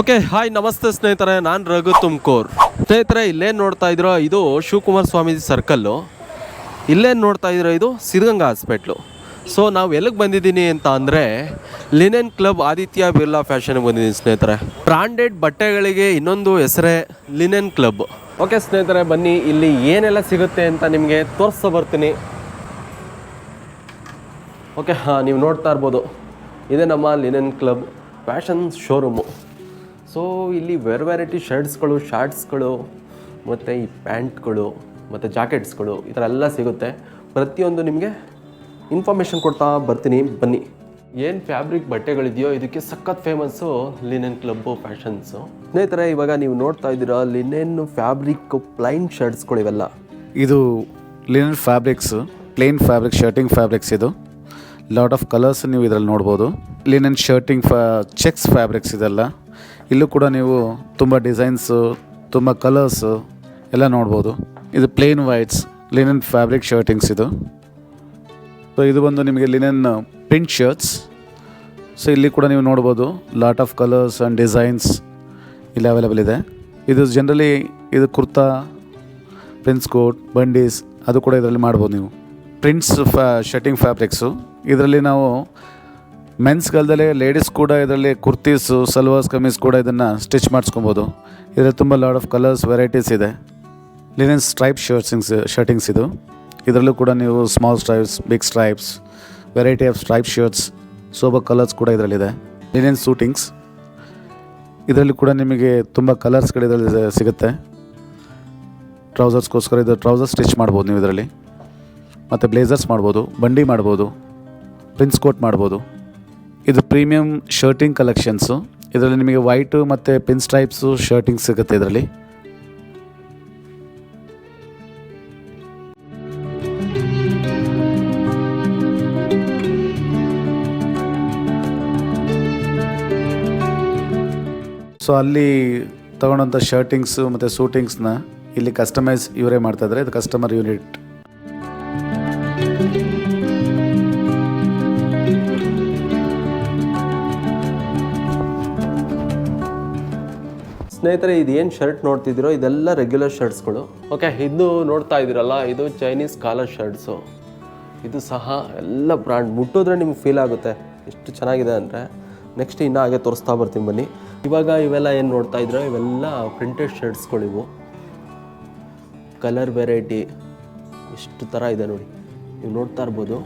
Okay hi ನಮಸ್ತೆ ಸ್ನೇಹಿತರೆ, ನಾನು ರಘು ತುಮಕೂರ್. ಸ್ನೇಹಿತರೆ, ಇಲ್ಲೇನು ನೋಡ್ತಾ ಇದ್ದೀರೋ? ಇದು ಶಿವಕುಮಾರ್ ಸ್ವಾಮೀಜಿ ಸರ್ಕಲ್ಲು. ಇಲ್ಲೇನು ನೋಡ್ತಾ ಇದ್ದೀರೋ ಇದು? ಸಿದ್ಧಗಂಗಾ ಹಾಸ್ಪಿಟ್ಲು. ಸೊ ನಾವು ಎಲ್ಲಿಗೆ ಬಂದಿದ್ದೀನಿ ಅಂತ ಅಂದರೆ, ಲಿನೆನ್ ಕ್ಲಬ್ ಆದಿತ್ಯ ಬಿರ್ಲಾ ಫ್ಯಾಷನ್ಗೆ ಬಂದಿದ್ದೀನಿ ಸ್ನೇಹಿತರೆ. ಬ್ರಾಂಡೆಡ್ ಬಟ್ಟೆಗಳಿಗೆ ಇನ್ನೊಂದು ಹೆಸರೇ ಲಿನೆನ್ ಕ್ಲಬ್. ಓಕೆ ಸ್ನೇಹಿತರೆ, ಬನ್ನಿ, ಇಲ್ಲಿ ಏನೆಲ್ಲ ಸಿಗುತ್ತೆ ಅಂತ ನಿಮಗೆ ತೋರಿಸ್ತಾ ಬರ್ತೀನಿ. ಓಕೆ ಹಾಂ, ನೀವು ನೋಡ್ತಾ ಇರ್ಬೋದು. ಇದೇ ನಮ್ಮ linen club fashion showroom. So ಇಲ್ಲಿ ವೆರ್ ವೆರೈಟಿ ಶರ್ಟ್ಸ್ಗಳು ಶಾರ್ಟ್ಸ್ಗಳು ಮತ್ತು ಈ ಪ್ಯಾಂಟ್ಗಳು ಮತ್ತು ಜಾಕೆಟ್ಸ್ಗಳು ಈ ಥರ ಎಲ್ಲ ಸಿಗುತ್ತೆ. ಪ್ರತಿಯೊಂದು ನಿಮಗೆ ಇನ್ಫಾರ್ಮೇಷನ್ ಕೊಡ್ತಾ ಬರ್ತೀನಿ. ಬನ್ನಿ. ಏನು ಫ್ಯಾಬ್ರಿಕ್ ಬಟ್ಟೆಗಳಿದೆಯೋ, ಇದಕ್ಕೆ ಸಖತ್ ಫೇಮಸ್ಸು ಲಿನೆನ್ ಕ್ಲಬ್ಬು ಫ್ಯಾಷನ್ಸು ಸ್ನೇಹಿತರೆ, ಇವಾಗ ನೀವು ನೋಡ್ತಾ ಇದ್ದೀರಾ ಲಿನೆನ್ ಫ್ಯಾಬ್ರಿಕ್ ಪ್ಲೈನ್ ಶರ್ಟ್ಸ್ಗಳು ಇವೆಲ್ಲ. ಇದು linen fabrics plain fabric shirting fabrics ಇದು. ಲಾಟ್ ಆಫ್ ಕಲರ್ಸ್ ನೀವು ಇದರಲ್ಲಿ ನೋಡ್ಬೋದು. ಲಿನನ್ ಶರ್ಟಿಂಗ್ ಫ್ಯಾ ಚೆಕ್ಸ್ ಫ್ಯಾಬ್ರಿಕ್ಸ್ ಇದೆಲ್ಲ. ಇಲ್ಲೂ ಕೂಡ ನೀವು ತುಂಬ ಡಿಸೈನ್ಸು ತುಂಬ ಕಲರ್ಸು ಎಲ್ಲ ನೋಡ್ಬೋದು. ಇದು plain whites linen fabric shirtings ಇದು. ಸೊ ಇದು ಬಂದು ನಿಮಗೆ ಲಿನನ್ ಪ್ರಿಂಟ್ ಶರ್ಟ್ಸ್ ಸೊ ಇಲ್ಲಿ ಕೂಡ ನೀವು ನೋಡ್ಬೋದು lot of colours and designs ಇಲ್ಲಿ ಅವೈಲೇಬಲ್ ಇದೆ. ಇದು ಜನರಲಿ ಇದು ಕುರ್ತಾ ಪ್ರಿನ್ಸ್ ಕೋಟ್ ಬಂಡೀಸ್ ಅದು ಕೂಡ ಇದರಲ್ಲಿ ಮಾಡ್ಬೋದು ನೀವು. ಪ್ರಿಂಟ್ಸ್ ಫ್ಯಾ ಶರ್ಟಿಂಗ್ ಫ್ಯಾಬ್ರಿಕ್ಸು ಇದರಲ್ಲಿ ನಾವು ಮೆನ್ಸ್ಗಲ್ದಲ್ಲೇ ಲೇಡೀಸ್ ಕೂಡ ಇದರಲ್ಲಿ ಕುರ್ತೀಸು ಸಲ್ವಾರ್ಸ್ ಕಮೀಸ್ ಕೂಡ ಇದನ್ನು ಸ್ಟಿಚ್ ಮಾಡಿಸ್ಕೊಬೋದು. ಇದರಲ್ಲಿ ತುಂಬ ಲಾಡ್ ಆಫ್ ಕಲರ್ಸ್ ವೆರೈಟೀಸ್ ಇದೆ. ಲಿನೆನ್ ಸ್ಟ್ರೈಪ್ ಶರ್ಟ್ಸಿಂಗ್ಸ್ ಶರ್ಟಿಂಗ್ಸ್ ಇದು. ಇದರಲ್ಲೂ ಕೂಡ ನೀವು small stripes big stripes variety of stripe shirts sober colours ಕೂಡ ಇದರಲ್ಲಿದೆ. ಲಿನೆನ್ ಸೂಟಿಂಗ್ಸ್ ಇದರಲ್ಲಿ ಕೂಡ ನಿಮಗೆ ತುಂಬ ಕಲರ್ಸ್ಗಳು ಇದರಲ್ಲಿ ಸಿಗುತ್ತೆ. ಟ್ರೌಸರ್ಸ್ಗೋಸ್ಕರ ಇದು ಟ್ರೌಸರ್ಸ್ ಸ್ಟಿಚ್ ಮಾಡ್ಬೋದು ನೀವು ಇದರಲ್ಲಿ. ಮತ್ತು ಬ್ಲೇಸರ್ಸ್ ಮಾಡ್ಬೋದು, ಬಂಡಿ ಮಾಡ್ಬೋದು ಪ್ರಿನ್ಸ್ ಕೋಟ್ ಮಾಡ್ಬೋದು. ಇದು ಪ್ರೀಮಿಯಂ ಶರ್ಟಿಂಗ್ ಕಲೆಕ್ಷನ್ಸು. ಇದರಲ್ಲಿ ನಿಮಗೆ ವೈಟು ಮತ್ತು ಪಿನ್ ಸ್ಟ್ರೈಪ್ಸು ಶರ್ಟಿಂಗ್ ಸಿಗುತ್ತೆ ಇದರಲ್ಲಿ. ಸೊ ಅಲ್ಲಿ ತಗೊಂಡಂಥ ಶರ್ಟಿಂಗ್ಸು ಮತ್ತು ಸೂಟಿಂಗ್ಸ್ನ ಇಲ್ಲಿ ಕಸ್ಟಮೈಸ್ ಇವರೇ ಮಾಡ್ತಾಯಿದ್ದಾರೆ ಇದು ಕಸ್ಟಮರ್ ಯೂನಿಟ್. ಸ್ನೇಹಿತರೆ, ಇದು ಏನು ಶರ್ಟ್ ನೋಡ್ತಿದ್ದೀರೋ, ಇದೆಲ್ಲ ರೆಗ್ಯುಲರ್ ಶರ್ಟ್ಸ್ಗಳು ಓಕೆ ಇದು ನೋಡ್ತಾ ಇದ್ದೀರಲ್ಲ, ಇದು ಚೈನೀಸ್ ಕಾಲರ್ ಶರ್ಟ್ಸು ಇದು ಸಹ ಎಲ್ಲ ಬ್ರ್ಯಾಂಡ್ ಮುಟ್ಟಿದ್ರೆ ನಿಮ್ಗೆ ಫೀಲ್ ಆಗುತ್ತೆ. ಎಷ್ಟು ಚೆನ್ನಾಗಿದೆ ಅಂದರೆ ನೆಕ್ಸ್ಟ್ ಇನ್ನೂ ಹಾಗೆ ತೋರಿಸ್ತಾ ಬರ್ತೀನಿ ಬನ್ನಿ. ಇವಾಗ ಇವೆಲ್ಲ ಏನು ನೋಡ್ತಾ ಇದ್ದೀರೋ, ಇವೆಲ್ಲ ಪ್ರಿಂಟೆಡ್ ಶರ್ಟ್ಸ್ಗಳಿವು ಕಲರ್ ವೆರೈಟಿ ಎಷ್ಟು ಥರ ಇದೆ ನೋಡಿ. ನೀವು ನೋಡ್ತಾ ಇರ್ಬೋದು.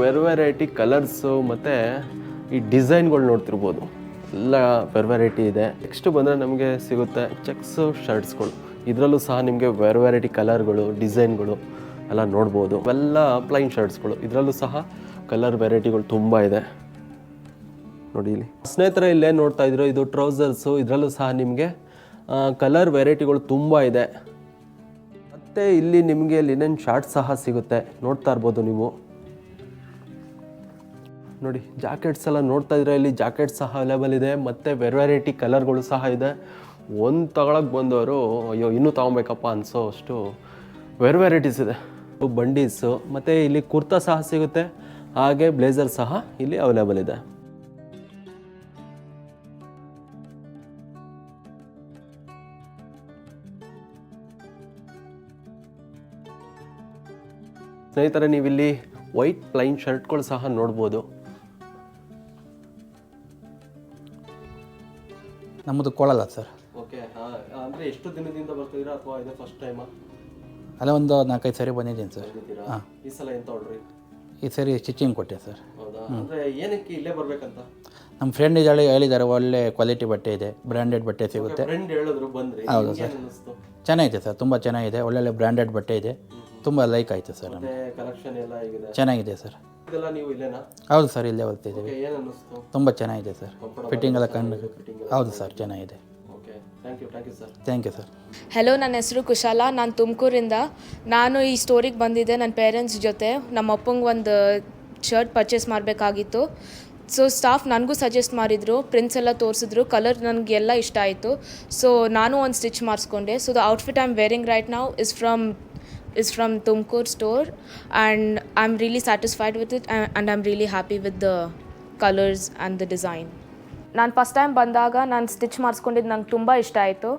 ವೆರ್ ವೆರೈಟಿ ಕಲರ್ಸು ಮತ್ತು ಈ ಡಿಸೈನ್ಗಳು ನೋಡ್ತಿರ್ಬೋದು. ಎಲ್ಲ ವೆರ್ ವೆರೈಟಿ ಇದೆ. ನೆಕ್ಸ್ಟ್ ಬಂದರೆ ನಮಗೆ ಸಿಗುತ್ತೆ ಚೆಕ್ಸು ಶರ್ಟ್ಸ್ಗಳು. ಇದರಲ್ಲೂ ಸಹ ನಿಮಗೆ ವೆರ್ ವೆರೈಟಿ ಕಲರ್ಗಳು, ಡಿಸೈನ್ಗಳು ಎಲ್ಲ ನೋಡ್ಬೋದು. ಅವೆಲ್ಲ ಪ್ಲೈನ್ ಶರ್ಟ್ಸ್ಗಳು. ಇದರಲ್ಲೂ ಸಹ ಕಲರ್ ವೆರೈಟಿಗಳು ತುಂಬ ಇದೆ. ನೋಡಿ ಇಲ್ಲಿ. ಸ್ನೇಹಿತರೆ, ಇಲ್ಲೇ ನೋಡ್ತಾ ಇದ್ರು ಇದು ಟ್ರೌಸರ್ಸು. ಇದರಲ್ಲೂ ಸಹ ನಿಮಗೆ ಕಲರ್ ವೆರೈಟಿಗಳು ತುಂಬ ಇದೆ. ಮತ್ತು ಇಲ್ಲಿ ನಿಮಗೆ ಲಿನನ್ ಶಾರ್ಟ್ ಸಹ ಸಿಗುತ್ತೆ. ನೋಡ್ತಾ ಇರ್ಬೋದು ನೀವು. ನೋಡಿ, ಜಾಕೆಟ್ಸ್ ಎಲ್ಲ ನೋಡ್ತಾ ಇದ್ರೆ ಇಲ್ಲಿ ಜಾಕೆಟ್ ಸಹ ಅವೈಲೇಬಲ್ ಇದೆ, ಮತ್ತು ವೆರ್ ವೆರೈಟಿ ಕಲರ್ಗಳು ಸಹ ಇದೆ. ಒಂದು ತಗೊಳಕ್ಕೆ ಬಂದವರು, ಅಯ್ಯೋ, ಇನ್ನೂ ತೊಗೊಬೇಕಪ್ಪ ಅನಿಸೋ ಅಷ್ಟು ವೆರ್ ವೆರೈಟೀಸ್ ಇದೆ. ಬಂಡೀಸು, ಮತ್ತು ಇಲ್ಲಿ ಕುರ್ತಾ ಸಹ ಸಿಗುತ್ತೆ, ಹಾಗೆ ಬ್ಲೇಸರ್ ಸಹ ಇಲ್ಲಿ ಅವೈಲೇಬಲ್ ಇದೆ. ಸ್ನೇಹಿತರೆ, ನೀವಿಲ್ಲಿ ವೈಟ್ ಪ್ಲೈನ್ ಶರ್ಟ್ಗಳು ಸಹ ನೋಡ್ಬೋದು. ನಮ್ಮದು ಕೊಳಲ ಸರ್. ಓಕೆ ಅಂದರೆ ಎಷ್ಟು ದಿನದಿಂದ ಬರ್ತಿದ್ದೀರಾ ಅಥವಾ ಇದೆ ಫಸ್ಟ್ ಟೈಮಾ ಅಲ್ಲ ಒಂದು ನಾಲ್ಕೈದು ಸರಿ ಬಂದಿದ್ದೀನಿ ಸರ್. ಹಾಂ. ಈ ಸಲ ಎಂತ ಹೊಡ್ರಿ? ಈ ಸರಿ ಸ್ಟಿಚಿಂಗ್ ಕೊಟ್ಟೆ ಸರ್. ಹೌದಾ? ಅಂದರೆ ಏನಕ್ಕೆ ಇಲ್ಲೇ ಬರಬೇಕಂತ? ನಮ್ಮ ಫ್ರೆಂಡ್ ಇದ್ದಾಳೆ ಹೇಳಿದ್ದಾರೆ ಒಳ್ಳೆ ಕ್ವಾಲಿಟಿ ಬಟ್ಟೆ ಇದೆ ಬ್ರ್ಯಾಂಡೆಡ್ ಬಟ್ಟೆ ಸಿಗುತ್ತೆ. ಫ್ರೆಂಡ್ ಹೇಳಿದ್ರು ಬಂದ್ರಿ. ಹೌದು ಸರ್. ಚೆನ್ನಾಗಿದೆ ಸರ್ ತುಂಬ ಚೆನ್ನಾಗಿದೆ ಒಳ್ಳೊಳ್ಳೆ ಬ್ರ್ಯಾಂಡೆಡ್ ಬಟ್ಟೆ ಇದೆ. ತುಂಬ ಲೈಕ್ ಆಯಿತು ಸರ್ ಕಲೆಕ್ಷನ್ ಎಲ್ಲ ಚೆನ್ನಾಗಿದೆ ಸರ್. ಇದೆಲ್ಲ ನೀವು ಇಲ್ಲೇನಾ? ಹೌದು ಸರ್ ಇಲ್ಲೇ ಓದ್ತಿದ್ದೀವಿ. ಓಕೆ ಏನು ಅನ್ನಿಸ್ತು? ತುಂಬ ಚೆನ್ನಾಗಿದೆ ಸರ್. ಫಿಟ್ಟಿಂಗ್ ಎಲ್ಲ ಕಂಡು ಹೌದು ಸರ್ ಚೆನ್ನಾಗಿದೆ. Okay thank you thank you sir thank you sir hello ನನ್ನ ಹೆಸರು ಕುಶಾಲ. ನಾನು ತುಮಕೂರಿಂದ. ನಾನು ಈ ಸ್ಟೋರಿಗೆ ಬಂದಿದ್ದೆ ನನ್ನ ಪೇರೆಂಟ್ಸ್ ಜೊತೆ. ನಮ್ಮ ಅಪ್ಪಂಗೆ ಒಂದು ಶರ್ಟ್ ಪರ್ಚೇಸ್ ಮಾಡಬೇಕಾಗಿತ್ತು. ಸೊ ಸ್ಟಾಫ್ ನನಗೂ ಸಜೆಸ್ಟ್ ಮಾಡಿದರು ಪ್ರಿಂಟ್ಸ್ ಎಲ್ಲ ತೋರಿಸಿದ್ರು ಕಲರ್ ನನಗೆ ಎಲ್ಲ ಇಷ್ಟ ಆಯಿತು. ಸೊ ನಾನು ಒಂದು stitch ಮಾಡಿಸ್ಕೊಂಡೆ. So the outfit I am wearing right ನಾವು is from is from Tumkur store and I'm really satisfied with it and, and I'm really happy with the colours and the design ನಾನು first time ಬಂದಾಗ ನಾನು stitch ಮಾಡಿಸ್ಕೊಂಡಿದ್ದು ನಂಗೆ ತುಂಬ ಇಷ್ಟ ಆಯಿತು.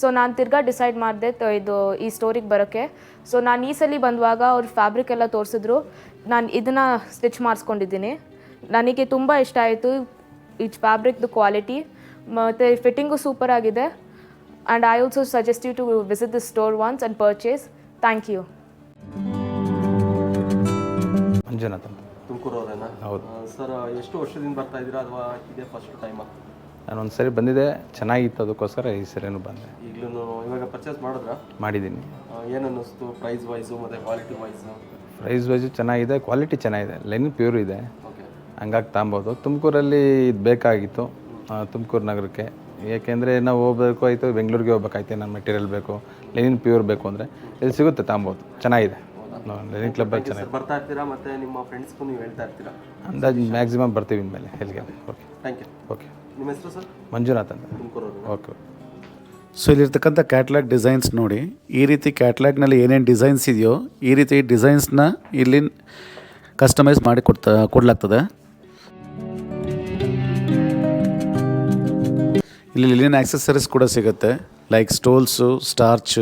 So ನಾನು ತಿರ್ಗಾ ಡಿಸೈಡ್ ಮಾಡಿದೆ ಇದು ಈ ಸ್ಟೋರಿಗೆ ಬರೋಕ್ಕೆ ಸೊ ನಾನು ಈ ಸಲ ಬಂದುವಾಗ ಅವ್ರು ಫ್ಯಾಬ್ರಿಕ್ ಎಲ್ಲ ತೋರಿಸಿದ್ರು. ನಾನು ಇದನ್ನು ಸ್ಟಿಚ್ ಮಾಡಿಸ್ಕೊಂಡಿದ್ದೀನಿ. ನನಗೆ ತುಂಬ ಇಷ್ಟ ಆಯಿತು ಈ ಫ್ಯಾಬ್ರಿಕ್ದು ಕ್ವಾಲಿಟಿ ಮತ್ತು ಫಿಟ್ಟಿಂಗು ಸೂಪರ್ ಆಗಿದೆ. And I also suggest you to visit this store once and purchase thank you Manjunath ಅಂತ ತುಮಕೂರು ಅವರೇನಾ? ಹೌದು. ಸರ್ ಎಷ್ಟು ವರ್ಷದಿಂದ ಬರ್ತಾ ಇದ್ದೀರಾ ಅಥವಾ ಇದೇ ಫಸ್ಟ್ ಟೈಮಾ ನಾನು ಒಂದು ಸರಿ ಬಂದಿದ್ದೆ ಚೆನ್ನಾಗಿತ್ತು ಅದಕ್ಕೋಸ್ಕರ ಈ ಸರಿನೂ ಬಂದೆ. ಈಗಲೂ ಇವಾಗ ಪರ್ಚೇಸ್ ಮಾಡಿದ್ರಾ? ಮಾಡಿದ್ದೀನಿ. ಏನು ಅನ್ನಿಸ್ತು ಪ್ರೈಸ್ ವೈಸು ಮತ್ತು ಕ್ವಾಲಿಟಿ ವೈಸು ಪ್ರೈಸ್ ವೈಸು ಚೆನ್ನಾಗಿದೆ ಕ್ವಾಲಿಟಿ ಚೆನ್ನಾಗಿದೆ ಲೈನ್ ಪ್ಯೂರ್ ಇದೆ. ಓಕೆ ಹಂಗಾಗಿ ತಾಂಬೋದು. ತುಮಕೂರಲ್ಲಿ ಇದು ಬೇಕಾಗಿತ್ತು ತುಮಕೂರು ನಗರಕ್ಕೆ. ಏಕೆಂದರೆ ನಾವು ಹೋಗ್ಬೇಕು ಆಯಿತು ಬೆಂಗಳೂರಿಗೆ ಹೋಗ್ಬೇಕಾಯ್ತು ನಾನು ಮೆಟೀರಿಯಲ್ ಬೇಕು ಲೆನಿನ್ ಪ್ಯೂರ್ ಬೇಕು ಅಂದರೆ ಇಲ್ಲಿ ಸಿಗುತ್ತೆ ತಾಂಬೋದು. ಚೆನ್ನಾಗಿದೆ. ಲೆನಿನ್ ಕ್ಲಬ್ ಚೆನ್ನಾಗಿದೆ. ಸರ್ ಬರ್ತಾ ಇರ್ತೀರಾ ಮತ್ತು ನಿಮ್ಮ ಫ್ರೆಂಡ್ಸ್ಗೂ ನೀವು ಹೇಳ್ತಾ ಇರ್ತೀರಾ? ಅಂದಾಜು ಮ್ಯಾಕ್ಸಿಮಮ್ ಬರ್ತೀವಿ ಇನ್ಮೇಲೆ ಎಲ್ಲಿಗೆ ಓಕೆ ಥ್ಯಾಂಕ್ ಯು ಓಕೆ ನಿಮ್ಮ ಹೆಸರು ಸರ್? ಮಂಜುನಾಥ್ ಅಂತ. ಓಕೆ ಸೊ ಇಲ್ಲಿರ್ತಕ್ಕಂಥ ಕ್ಯಾಟ್ಲಾಗ್ ಡಿಸೈನ್ಸ್ ನೋಡಿ ಈ ರೀತಿ ಕ್ಯಾಟ್ಲಾಗ್ನಲ್ಲಿ ಏನೇನು ಡಿಸೈನ್ಸ್ ಇದೆಯೋ ಈ ರೀತಿ ಡಿಸೈನ್ಸ್ನ ಇಲ್ಲಿ ಕಸ್ಟಮೈಸ್ ಮಾಡಿ ಕೊಡ್ತಾ ಕೊಡಲಾಗ್ತದೆ. ಇಲ್ಲಿ ಲಿಲಿನ್ ಆಕ್ಸೆಸರೀಸ್ ಕೂಡ ಸಿಗುತ್ತೆ ಲೈಕ್ ಸ್ಟೋಲ್ಸು ಸ್ಟಾರ್ಚ್